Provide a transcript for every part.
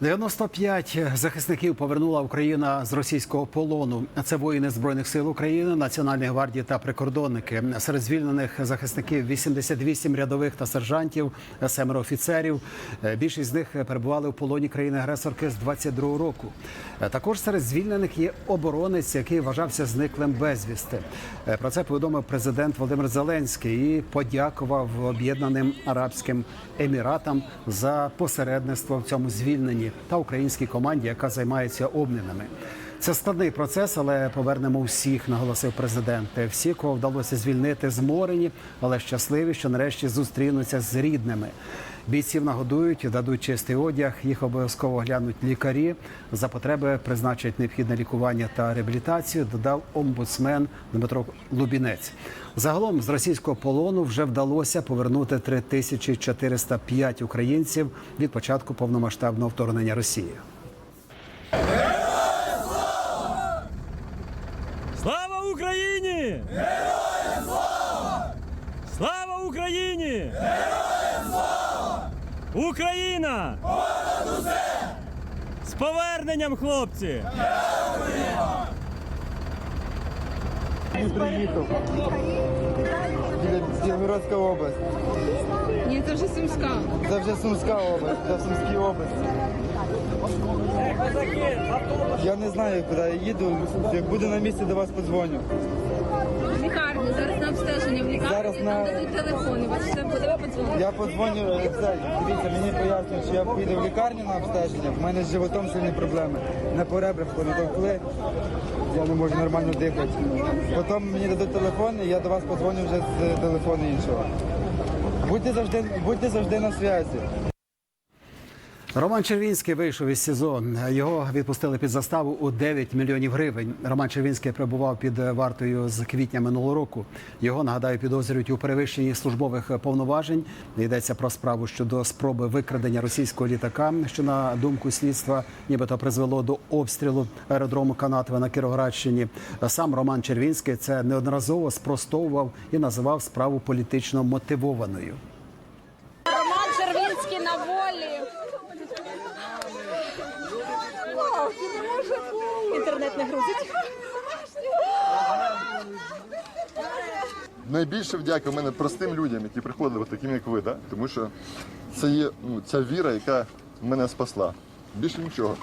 95 захисників повернула Україна з російського полону. Це воїни збройних сил України, Національної гвардії та прикордонники. Серед звільнених захисників 88 рядових та сержантів, семеро офіцерів. Більшість з них перебували у полоні країни-агресорки з 22 року. Також серед звільнених є оборонець, який вважався зниклим безвісти. Про це повідомив президент Володимир Зеленський і подякував Об'єднаним Арабським Еміратам за посередництво в цьому звільненні та українській команді, яка займається обмінами. Це складний процес, але повернемо всіх, наголосив президент. Всі, кого вдалося звільнити, зморені, але щасливі, що нарешті зустрінуться з рідними. Бійців нагодують, дадуть чистий одяг. Їх обов'язково глянуть лікарі. За потреби призначать необхідне лікування та реабілітацію. Додав омбудсмен Дмитро Лубінець. Загалом з російського полону вже вдалося повернути 3405 українців від початку повномасштабного вторгнення Росії. Слава Україні! Героям слава! Слава Україні! Героям! Україна! Понад усе! З поверненням, хлопці! приїхав. Білгородська область. Ні, це вже Сумська. Це вже Сумська область, це в Сумській області. Я не знаю, куди я їду. Як буду на місці, до вас подзвоню. В лікарні, зараз на обстеження в лікарні, Зараз на- телефони. Я подзвоню, це, дивіться, мені пояснюють, що я піду в лікарню на обстеження. В мене з животом сильні проблеми. На поребрах, на коли Я не можу нормально дихати. Потім мені дадуть телефон, і я до вас подзвоню вже з телефону іншого. Будьте завжди, будьте завжди на зв'язі. Роман Червінський вийшов із СІЗО. Його відпустили під заставу у 9 мільйонів гривень. Роман Червінський перебував під вартою з квітня минулого року. Його нагадаю підозрюють у перевищенні службових повноважень. Йдеться про справу щодо спроби викрадення російського літака, що на думку слідства, нібито призвело до обстрілу аеродрому Канатове на Кіровоградщині. Сам Роман Червінський це неодноразово спростовував і називав справу політично мотивованою. Роман Червінський на волі. Інтернет не грузить. найбільше вдяка в мене простим людям, які приходили, таким як ви, да? тому що це є ну, ця віра, яка мене спасла. Більше нічого.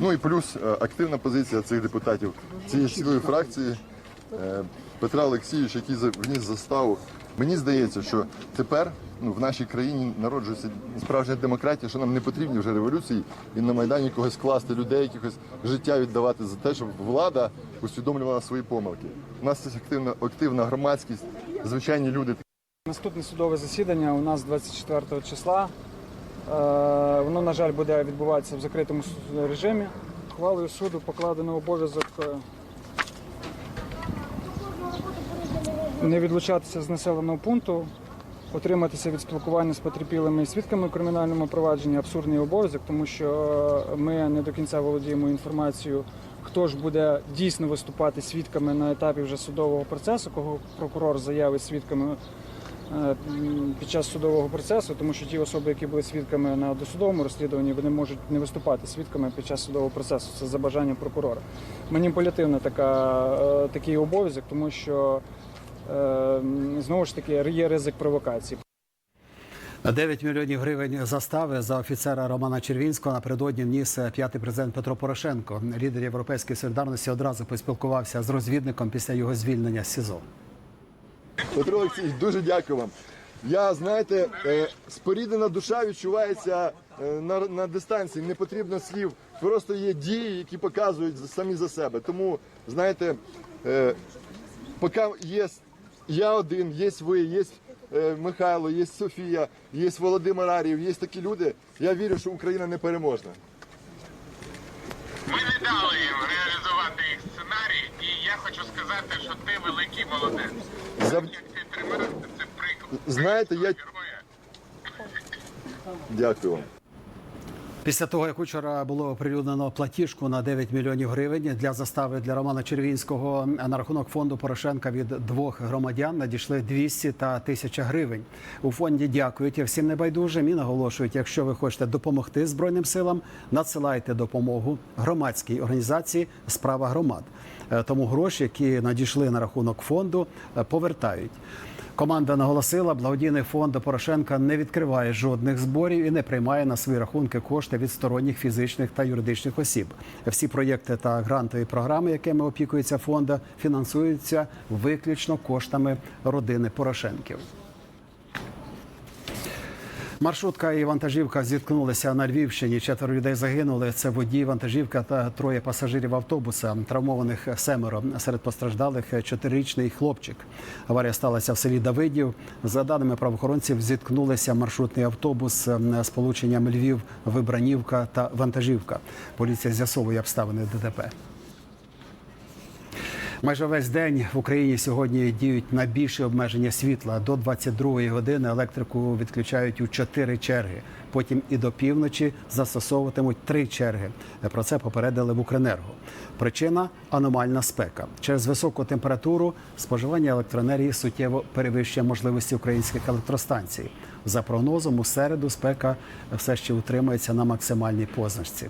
Ну і плюс е, активна позиція цих депутатів цієї цілої фракції е, Петра Олексійович, який вніс заставу. Мені здається, що тепер ну, в нашій країні народжується справжня демократія, що нам не потрібні вже революції і на Майдані когось класти людей, якихось життя віддавати за те, щоб влада усвідомлювала свої помилки. У нас є активна, активна громадськість, звичайні люди. Наступне судове засідання у нас 24 числа. Е, Воно, на жаль, буде відбуватися в закритому режимі. Хвалою суду покладено обов'язок е, не відлучатися з населеного пункту, утриматися від спілкування з потерпілими і свідками у кримінальному провадженні абсурдний обов'язок, тому що е, ми не до кінця володіємо інформацією, хто ж буде дійсно виступати свідками на етапі вже судового процесу, кого прокурор заявить свідками е, під час судового процесу, тому що ті особи, які були свідками на досудовому розслідуванні, вони можуть не виступати свідками під час судового процесу. Це за бажанням прокурора. Маніпулятивна така, е, такий обов'язок, тому що знову ж таки є ризик провокації. 9 мільйонів гривень застави за офіцера Романа Червінського напередодні вніс п'ятий президент Петро Порошенко. Лідер Європейської солідарності одразу поспілкувався з розвідником після його звільнення з СІЗО. Петро Олексійович, дуже дякую вам. Я, знаєте, е, споріднена душа відчувається е, на, на дистанції, не потрібно слів. Просто є дії, які показують самі за себе. Тому, знаєте, е, поки є я один, є ви, є е, Михайло, є Софія, є Володимир Арів, є такі люди, я вірю, що Україна не переможна. Ми не дали їм реалізувати їх сценарій, і я хочу сказати, що ти великий молодець. Зав... Як ти тримався, це приклад. Знаєте, я Героя. дякую вам. Після того, як учора було оприлюднено платіжку на 9 мільйонів гривень для застави для Романа Червінського на рахунок фонду Порошенка від двох громадян надійшли 200 та 1000 гривень. У фонді дякують всім небайдужим і наголошують, якщо ви хочете допомогти Збройним силам, надсилайте допомогу громадській організації Справа громад. Е, Тому гроші, які надійшли на рахунок фонду, повертають. Команда наголосила, благодійний фонд Порошенка не відкриває жодних зборів і не приймає на свої рахунки кошти від сторонніх фізичних та юридичних осіб. Всі проєкти та грантові програми, якими опікується фонд, фінансуються виключно коштами родини Порошенків. Маршрутка і вантажівка зіткнулися на Львівщині. Четверо людей загинули. Це водій, вантажівка та троє пасажирів автобуса. Травмованих семеро. Серед постраждалих чотирирічний хлопчик. Аварія сталася в селі Давидів. За даними правоохоронців, зіткнулися маршрутний автобус з полученням Львів, Вибранівка та вантажівка. Поліція з'ясовує обставини ДТП. Майже весь день в Україні сьогодні діють найбільші обмеження світла. До 22-ї години електрику відключають у чотири черги. Потім і до півночі застосовуватимуть три черги. Про це попередили в Укренерго. Причина аномальна спека. Через високу температуру споживання електроенергії суттєво перевищує можливості українських електростанцій. За прогнозом, у середу спека все ще утримується на максимальній позначці.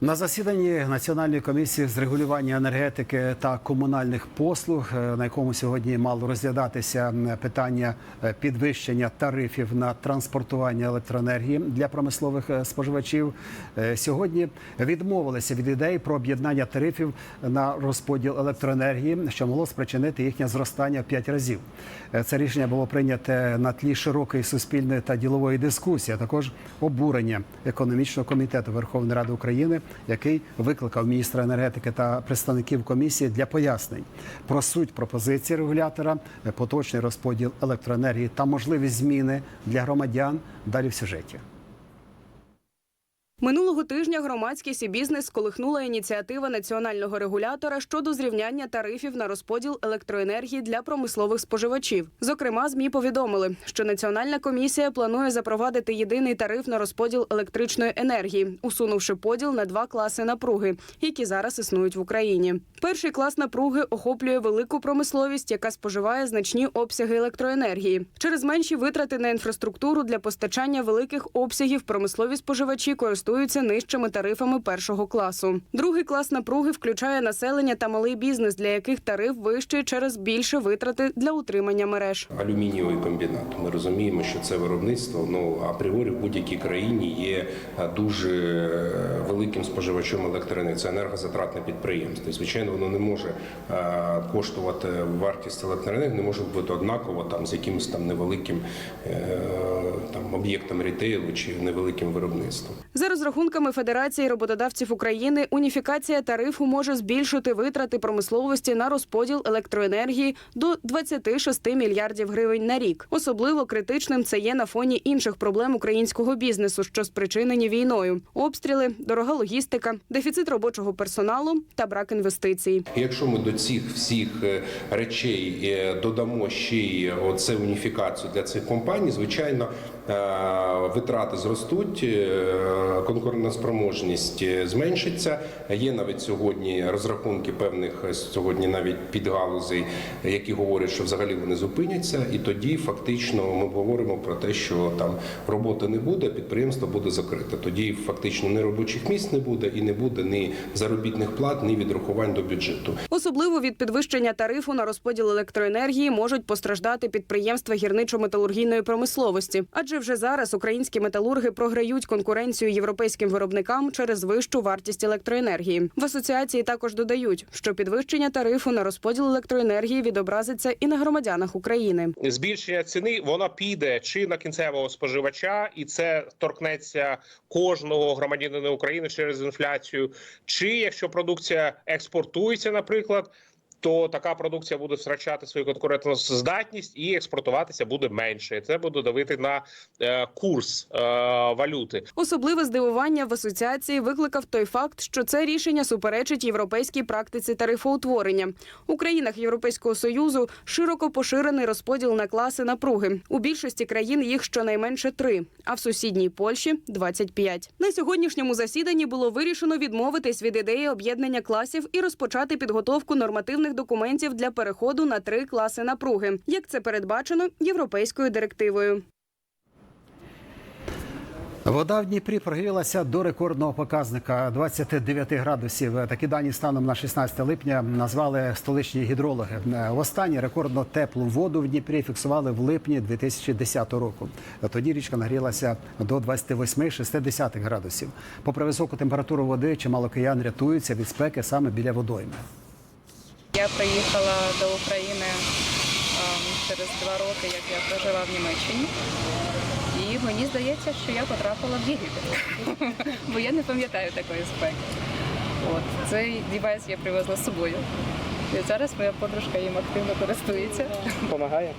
На засіданні Національної комісії з регулювання енергетики та комунальних послуг, е, на якому сьогодні мало розглядатися питання е, підвищення тарифів на транспортування електроенергії для промислових е, споживачів, сьогодні відмовилися від ідеї про об'єднання тарифів на розподіл електроенергії, що могло спричинити їхнє зростання в 5 разів. Це рішення було прийняте на тлі широкої суспільної та ділової дискусії, а також обурення економічного комітету Верховної Ради України, який викликав міністра енергетики та представників комісії для пояснень про суть пропозиції регулятора, поточний розподіл електроенергії та можливі зміни для громадян. Далі в сюжеті. Минулого тижня громадськість і бізнес сколихнула ініціатива національного регулятора щодо зрівняння тарифів на розподіл електроенергії для промислових споживачів. Зокрема, змі повідомили, що національна комісія планує запровадити єдиний тариф на розподіл електричної енергії, усунувши поділ на два класи напруги, які зараз існують в Україні. Перший клас напруги охоплює велику промисловість, яка споживає значні обсяги електроенергії. Через менші витрати на інфраструктуру для постачання великих обсягів промислові споживачі користуються нижчими тарифами першого класу. Другий клас напруги включає населення та малий бізнес, для яких тариф вищий через більше витрати для утримання мереж. алюмінієвий комбінат. Ми розуміємо, що це виробництво ну апріорі в будь-якій країні є е, дуже е, великим споживачем електроенергії. Це енергозатратне підприємство. І, звичайно, воно не може е, коштувати вартість електроенергії, не може бути однаково там з якимось там невеликим там об'єктом рітейлу чи невеликим виробництвом. За розрахунками Федерації роботодавців України, уніфікація тарифу може збільшити витрати промисловості на розподіл електроенергії до 26 мільярдів гривень на рік. Особливо критичним це є на фоні інших проблем українського бізнесу, що спричинені війною: обстріли, дорога логістика, дефіцит робочого персоналу та брак інвестицій. Якщо ми до цих всіх е, речей е, додамо ще й оце уніфікацію для цих компаній, звичайно, е, витрати зростуть, е, конкурентна спроможність е, зменшиться. Є навіть сьогодні розрахунки певних е, сьогодні навіть підгалузей, які говорять, що взагалі вони зупиняться, і тоді фактично ми говоримо про те, що там роботи не буде, підприємство буде закрите. Тоді фактично ні робочих місць не буде і не буде ні заробітних плат, ні відрахувань до бюджету. Особливо від підвищення тарифу на розподіл електроенергії можуть постраждати підприємства гірничо-металургійної промисловості, адже вже зараз українські металурги програють конкуренцію європейським виробникам через вищу вартість електроенергії. В асоціації також додають, що підвищення тарифу на розподіл електроенергії відобразиться і на громадянах України. збільшення ціни воно піде чи на кінцевого споживача, і це торкнеться кожного громадянина України через інфляцію. Чи якщо продукція експортується, наприклад, то така продукція буде втрачати свою конкурентоздатність і експортуватися буде менше. Це буде давити на е, курс е, валюти. Особливе здивування в асоціації викликав той факт, що це рішення суперечить європейській практиці тарифоутворення. У країнах Європейського союзу широко поширений розподіл на класи напруги. У більшості країн їх щонайменше три, а в сусідній Польщі 25. На сьогоднішньому засіданні було вирішено відмовитись від ідеї об'єднання класів і розпочати підготовку нормативних документів для переходу на три класи напруги, як це передбачено європейською директивою. Вода в Дніпрі прогрілася до рекордного показника 29 градусів. Такі дані станом на 16 липня назвали столичні гідрологи. Востаннє рекордно теплу воду в Дніпрі фіксували в липні 2010 року. Тоді річка нагрілася до 28,6 градусів. Попри високу температуру води, чимало киян рятуються від спеки саме біля водойми. Я приїхала до України ем, через два роки, як я прожила в Німеччині. І мені здається, що я потрапила в Єгипет, бо я не пам'ятаю такої спеки. От цей девайс я привезла з собою. І зараз моя подружка їм активно користується. Помагає.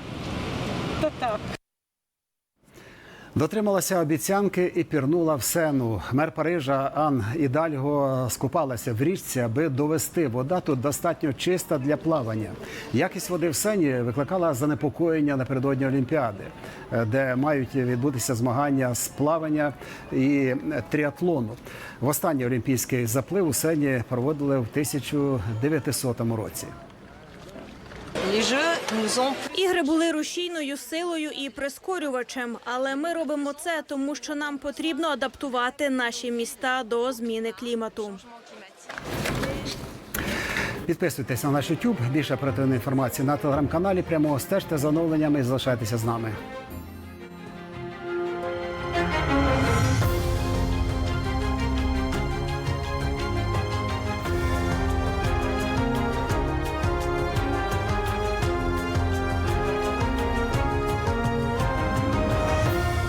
Дотрималася обіцянки і пірнула в сену. Мер Парижа Ан Ідальго скупалася в річці, аби довести вода тут достатньо чиста для плавання. Якість води в сені викликала занепокоєння напередодні Олімпіади, де мають відбутися змагання з плавання і тріатлону. Востаннє олімпійський заплив у сені проводили в 1900 році. Ігри були рушійною силою і прискорювачем, але ми робимо це, тому що нам потрібно адаптувати наші міста до зміни клімату. Підписуйтесь на наш YouTube. Більше оперативної інформації на телеграм-каналі. Прямо стежте за оновленнями і залишайтеся з нами.